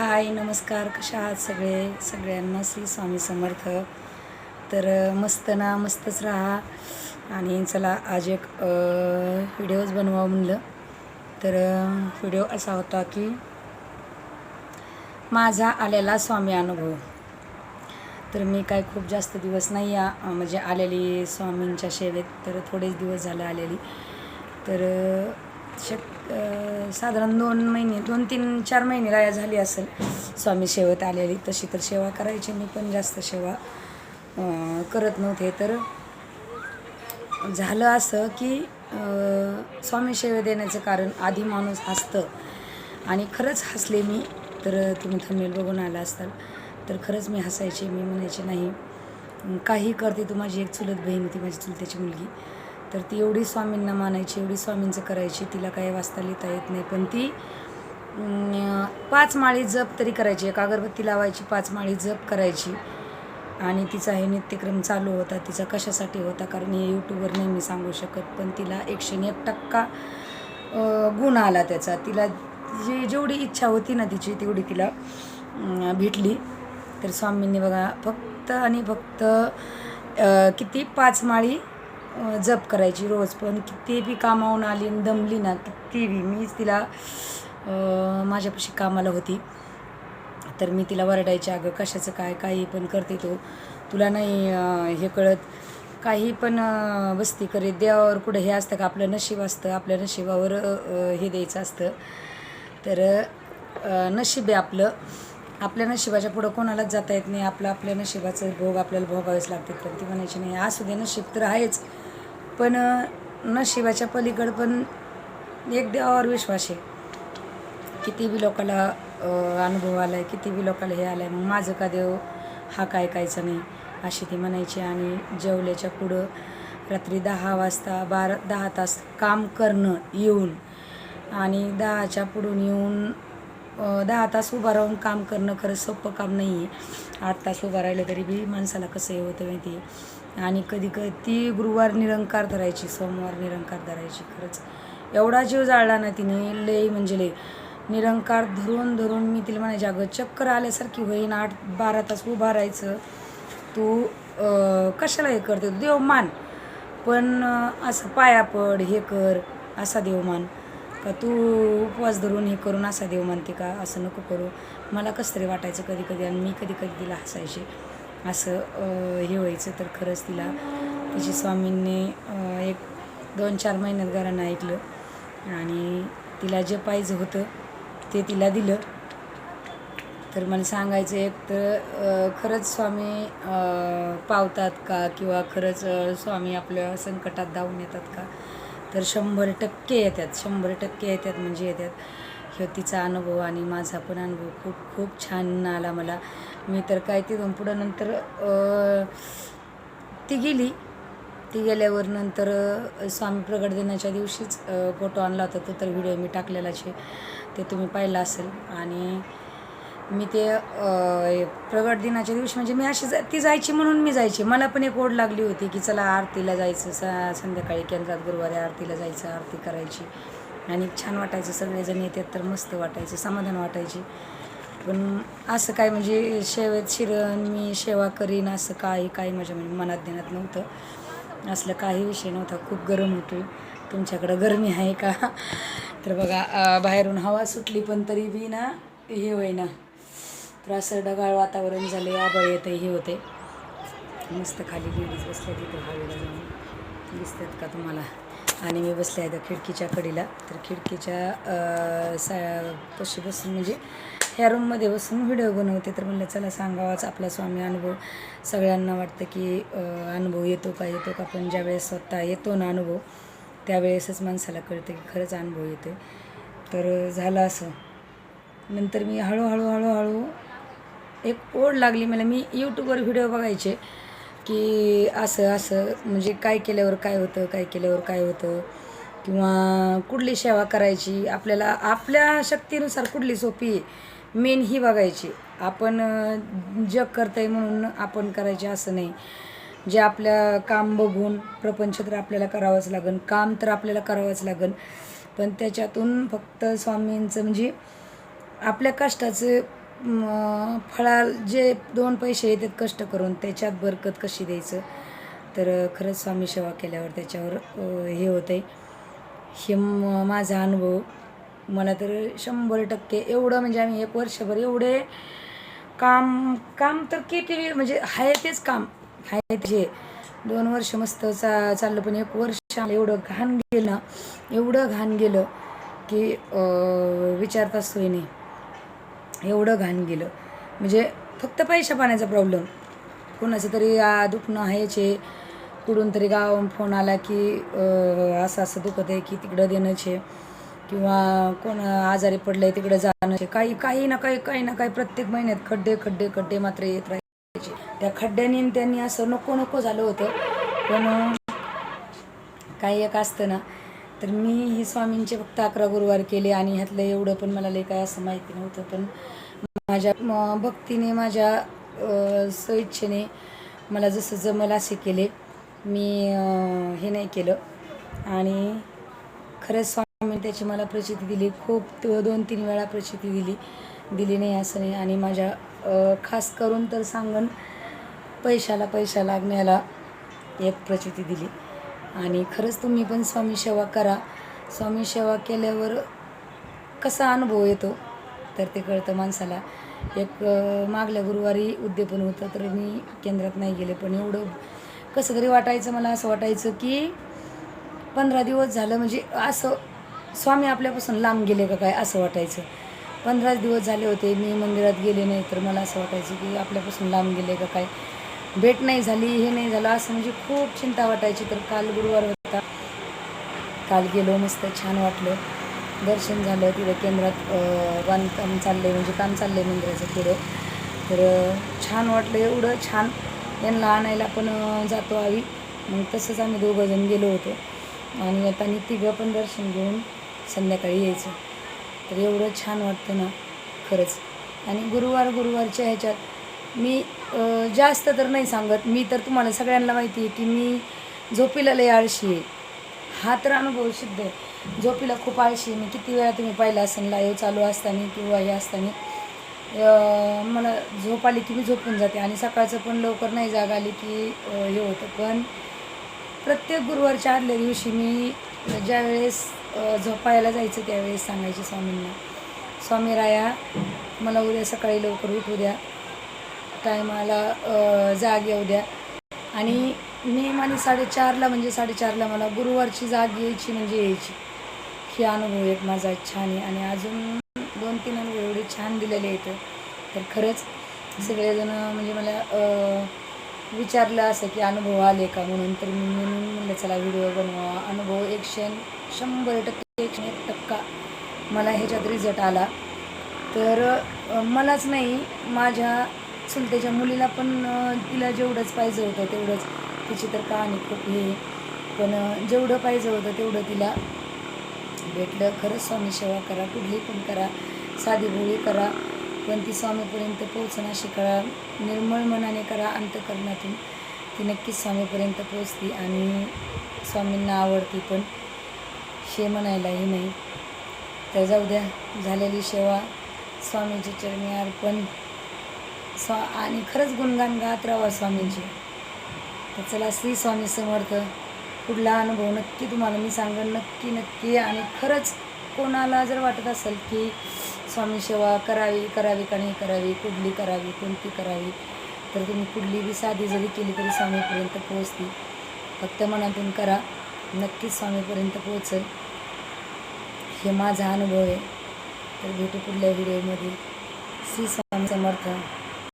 हाय नमस्कार कशा आहात सगळे? सगळ्यांना श्री स्वामी समर्थ. तर मस्त ना मस्तच राहा. आणि चला आज एक व्हिडिओज बनवा म्हणलं. तर व्हिडिओ असा होता की माझा आलेला स्वामी अनुभव. तर मी काय खूप जास्त दिवस नाही या म्हणजे आलेली स्वामींच्या सेवेत तर थोडेच दिवस झाले आलेली. तर शक साधारण दोन महिने दोन तीन चार महिने राया झाली असेल. स्वामी सेवेत आलेली तशी तर सेवा करायची मी पण जास्त सेवा करत नव्हते. तर झालं असं की स्वामी सेवे देण्याचं कारण आधी माणूस हसतं. आणि खरंच हसले मी तर तुम्ही थमेल बघून आला असाल. तर खरंच मी हसायची मी म्हणायचे नाही काही करते तू माझी एक चुलत बहीण होती माझी चुलत्याची मुलगी. तर ती एवढी स्वामींना मानायची एवढी स्वामींचं करायची तिला काही वाचता लिहिता येत नाही. पण ती पाच माळी जप तरी करायची. एक अगरबत्ती लावायची पाच माळी जप करायची. आणि तिचा हे नित्यक्रम चालू होता. तिचा कशासाठी होता? कारण हे यूट्यूबवर नाही मी सांगू शकत. पण तिला एकशे एक टक्का गुण आला त्याचा. तिला जी जेवढी इच्छा होती ना तिची तेवढी तिला भेटली. तर स्वामींनी बघा फक्त आणि फक्त किती? पाच माळी जप करायची रोज. पण किती बी कामावून आली आणि दमली ना किती बी. मीच तिला माझ्यापाशी कामाला होती. तर मी तिला वरडायची अगं कशाचं काय? काही पण करते तो. तुला नाही हे कळत. काही पण बस्ती करीत. देवावर कुठं हे असतं का? आपलं नशीब असतं. आपल्या नशिबावर हे द्यायचं असतं. तर नशीब आहे आपलं. आपल्या नशिबाच्या पुढं कोणालाच जाता येत नाही. आपलं आपल्या नशिबाचं भोग आपल्याला भोगावेच लागतात. पण ती म्हणायची नाही असू दे. नशीब तर आहेच. पण नशिबाच्या पलीकडं पण एक देवावर विश्वास आहे. किती बी लोकाला अनुभव आला आहे किती बी लोकाला हे आलं आहे मग माझं का देव? हा काय कायचा नाही अशी ती म्हणायची. आणि जेवल्याच्या पुढं रात्री दहा वाजता बारा दहा तास काम करणं येऊन आणि दहाच्या पुढून येऊन दहा तास उभा राहून काम करणं खरंच सोपं काम नाही आहे आठ तास उभा राहिलं तरी बी माणसाला कसं हे होतं माहिती आहे आणि कधी कधी ती गुरुवार निरंकार धरायची सोमवार निरंकार धरायची खरंच. एवढा जीव जाळला ना तिने लय म्हणजे लय. निरंकार धरून धरून मी तिला म्हणायचे अगं चक्कर आल्यासारखी होईन आठ बारा तास उभा राहायचं. तू कशाला हे करते? देवमान. पण असं पाया पड हे कर असा देवमान. का तू उपवास धरून हे करून असा देव म्हणते का असं नको करू. मला कसं तरी वाटायचं कधी कधी आणि मी कधी कधी तिला हसायचे. असं हे व्हायचं तर खरंच तिला. तिची स्वामींनी एक दोन चार महिन्यात घरानं ऐकलं आणि तिला जे पाहिजे होतं ते तिला दिलं. तर मला सांगायचं एक तर खरंच स्वामी पावतात का किंवा खरंच स्वामी आपल्या संकटात धावून येतात का? तर शंभर टक्के येतात शंभर टक्के येतात म्हणजे येतात. हे तिचा अनुभव आणि माझा पण अनुभव खूप खूप छान आला मला. मी तर काय तिथून पुढं नंतर ती गेली. ती गेल्यावर नंतर स्वामी प्रगट दिनाच्या दिवशीच फोटो आणला होता. तो तर व्हिडिओ मी टाकलेला आहे. ते तुम्ही पाहिलं असेल. आणि मी ते प्रगट दिनाच्या दिवशी म्हणजे मी अशी जा- ती जायची म्हणून मी जायची. मला पण एक ओढ लागली होती की चला आरतीला जायचं स संध्याकाळी केंद्रात गुरुवारी आरतीला जायचं आरती करायची. आणि छान वाटायचं सगळेजण येतात तर मस्त वाटायचं समाधान वाटायची. पण असं काय म्हणजे शेवेत शिरण मी सेवा करीन असं काही काही माझ्या म्हणजे मनात देण्यात नव्हतं. असलं काही विषय नव्हता खूप गरम होतो. तुमच्याकडं गरमी आहे का? तर बघा बाहेरून हवा सुटली पण तरी बी ना हे होईना. तर असं ढगाळ वातावरण झाले आबळ येते हे होते मस्त खाली लेडीज बसल्या तिथे हवेला जाऊन. दिसतात का तुम्हाला? आणि मी बसले आहे खिडकीच्या कडीला. तर खिडकीच्या सा पशी बसून म्हणजे ह्या रूममध्ये बसून व्हिडिओ बनवते. तर म्हणलं चला सांगावाच आपला स्वामी अनुभव. सगळ्यांना वाटतं की अनुभव येतो का येतो का? पण ज्यावेळेस स्वतः येतो ना अनुभव त्यावेळेसच माणसाला कळतं की खरंच अनुभव येतो तर झालं असं. नंतर मी हळूहळू हळूहळू एक ओढ लागली मला. मी यूट्यूबवर व्हिडिओ बघायचे की असं असं म्हणजे काय केल्यावर काय होतं काय केल्यावर काय होतं किंवा कुठली सेवा करायची आपल्याला आपल्या शक्तीनुसार कुठली सोपी आहे मेन ही बघायची. आपण जग करताय म्हणून आपण करायचे असं नाही. जे आपल्या काम बघून प्रपंच तर आपल्याला करावंच लागेल काम तर आपल्याला करावंच लागन. पण त्याच्यातून फक्त स्वामींचं म्हणजे आपल्या कष्टाचं फळा जे दोन पैसे येतात कष्ट करून त्याच्यात बरकत कशी द्यायचं? तर खरंच स्वामी सेवा केल्यावर त्याच्यावर हे होतं आहे हे माझा अनुभव. मला तर शंभर टक्के एवढं म्हणजे आम्ही एक वर्षभर एवढे काम काम तर किती म्हणजे आहे तेच काम. आहे जे दोन वर्ष मस्त चा चाललं पण एक वर्ष एवढं घाण गेलं एवढं घाण गेलं की विचारता विचारताच सोय नाही. एवढं घाण गेलं. म्हणजे फक्त पैशा पाण्याचा प्रॉब्लेम कोणाचं तरी दुखणं आहेचे कुठून तरी गावाहून फोन आला की असं असं दुखत आहे की तिकडं देणंचे किंवा कोण आजारी पडलं आहे तिकडं जाणं काही काही ना काही काही ना काही प्रत्येक महिन्यात खड्डे खड्डे खड्डे मात्र येत राहायचे. त्या खड्ड्यानी त्यांनी असं नको नको झालं होतं. पण काही एक असतं ना. तर मी ही स्वामींचे फक्त अकरा गुरुवार केले आणि ह्यातलं एवढं पण मला लई काय असं माहिती नव्हतं पण माझ्या म, भक्तीने माझ्या स्वेच्छेने मला जसं जमल असे केले. मी हे नाही केलं. आणि खरंच स्वामी त्याची मला प्रचिती दिली. खूप दोन तीन वेळा प्रचिती दिली दिली नाही असं नाही. आणि माझ्या खास करून तर सांगन पैशाला पैसा लागण्याला एक प्रचिती दिली. आणि खरंच तुम्ही पण स्वामी सेवा करा. स्वामी सेवा केल्यावर कसा अनुभव येतो? तर ते कळतं माणसाला. एक मागल्या गुरुवारी उद्यापन होतं तर मी केंद्रात नाही गेले पण एवढं कसं तरी वाटायचं मला असं वाटायचं की पंधरा दिवस झालं म्हणजे असं स्वामी आपल्यापासून लांब गेले का काय असं वाटायचं. पंधराच दिवस झाले होते मी मंदिरात गेले नाही तर मला असं वाटायचं की आपल्यापासून लांब गेले का काय. भेट नाही झाली हे नाही झालं असं म्हणजे खूप चिंता वाटायची. तर काल गुरुवार होता. काल गेलो मस्त छान वाटलं. दर्शन झालं तिथं केंद्रात बांधकाम चाललं आहे म्हणजे काम चाललं आहे मंदिराचं पुढं. तर छान वाटलं एवढं छान. यांना आणायला पण जातो आम्ही. मग तसंच आम्ही दोघंजण गेलो होतो. आणि आता मी तिघं पण दर्शन घेऊन संध्याकाळी यायचं. तर एवढं छान वाटतं ना खरंच. आणि गुरुवार गुरुवारच्या ह्याच्यात मी जास्त तर नाही सांगत. मी तर तुम्हाला सगळ्यांना माहिती आहे की मी झोपीला लय आळशी आहे. हा तर अनुभव सिद्ध आहे. झोपीला खूप आळशी आहे. मी किती वेळा तुम्ही पाहिला असेल लाईव्ह चालू असताना किंवा हे असताना. मला झोप आली की मी झोपून जाते आणि सकाळचं पण लवकर नाही जाग आली की हे होतं. पण प्रत्येक गुरुवारच्या आदल्या दिवशी मी ज्यावेळेस झोपायला जायचं त्यावेळेस सांगायचे स्वामींना स्वामी राया मला उद्या सकाळी लवकर उठू द्या. टायमाला जाग येऊ द्या. आणि नेम साडेचारला म्हणजे साडेचारला मला गुरुवारची जाग यायची म्हणजे यायची. हे अनुभव एक माझा छान आहे आणि अजून दोन तीन अनुभव एवढे छान दिलेले आहेत. तर खरंच सगळेजण म्हणजे मला विचारलं असं की अनुभव आले का म्हणून. तर मी म्हणून म्हणलं चला व्हिडिओ बनवा. अनुभव एकशे शंभर टक्के एकशे एक टक्का मला ह्याच्यात रिझल्ट आला. तर मलाच नाही माझ्या चुलत्याच्या मुलीला पण तिला जेवढंच पाहिजे होतं तेवढंच. तिची तर कहाणी खूप हे पण जेवढं पाहिजे होतं तेवढं तिला भेटलं. खरंच स्वामी सेवा करा कुठली पण करा. साधी भोळी करा. पण ती स्वामीपर्यंत पोहोचणं शिकळा. निर्मळ मनाने करा अंतकरणातून. ती नक्कीच स्वामीपर्यंत पोचती आणि स्वामींना आवडती पण. शे म्हणायलाही नाही. तर जाऊ द्या. झालेली सेवा. स्वामीची चरणी अर्पण. स्वा आणि खरंच गुणगान गात राहा स्वामींची. तर चला श्री स्वामी समर्थ पुढला अनुभव नक्की तुम्हाला मी सांगेन नक्की नक्की. आणि खरंच कोणाला जर वाटत असेल की स्वामी सेवा करावी करावी का नाही करावी कुठली करावी कोणती करावी तर तुम्ही कुठली बी साधी जरी केली तरी स्वामीपर्यंत पोहोचती फक्त मनातून करा नक्कीच स्वामीपर्यंत पोहोचेल. हे माझा अनुभव आहे. तर भेटू पुढल्या व्हिडिओमध्ये. श्री स्वामी समर्थ.